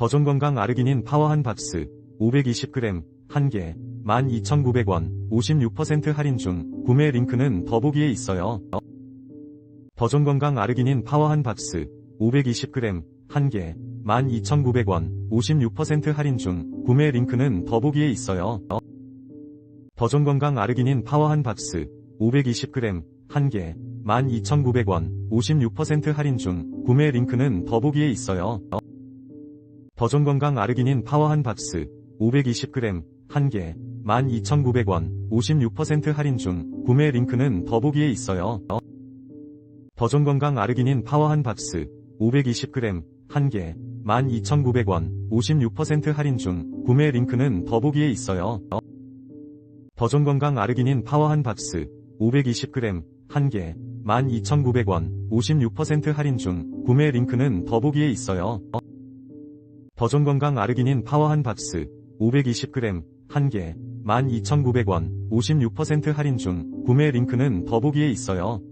버전 건강 아르기닌 파워 한 박스 520g 1개 12,900원 56% 할인 중 구매 링크는 더보기에 있어요. 버전 건강 아르기닌 파워 한 박스 520g 1개 12,900원 56% 할인 중 구매 링크는 더보기에 있어요. 버전 건강 아르기닌 파워 한 박스 520g 1개 12,900원 56% 할인 중 구매 링크는 더보기에 있어요. 버전 건강 아르기닌 파워 한 박스 520g 1개 12,900원 56% 할인 중 구매 링크는 더보기에 있어요. 버전 건강 아르기닌 파워 한 박스 520g 1개 12,900원 56% 할인 중 구매 링크는 더보기에 있어요. 버전 건강 아르기닌 파워 한 박스 520g 1개 12,900원 56% 할인 중 구매 링크는 더보기에 있어요. 버전 건강 아르기닌 파워 한 박스 520g 1개 12,900원 56% 할인 중 구매 링크는 더보기에 있어요.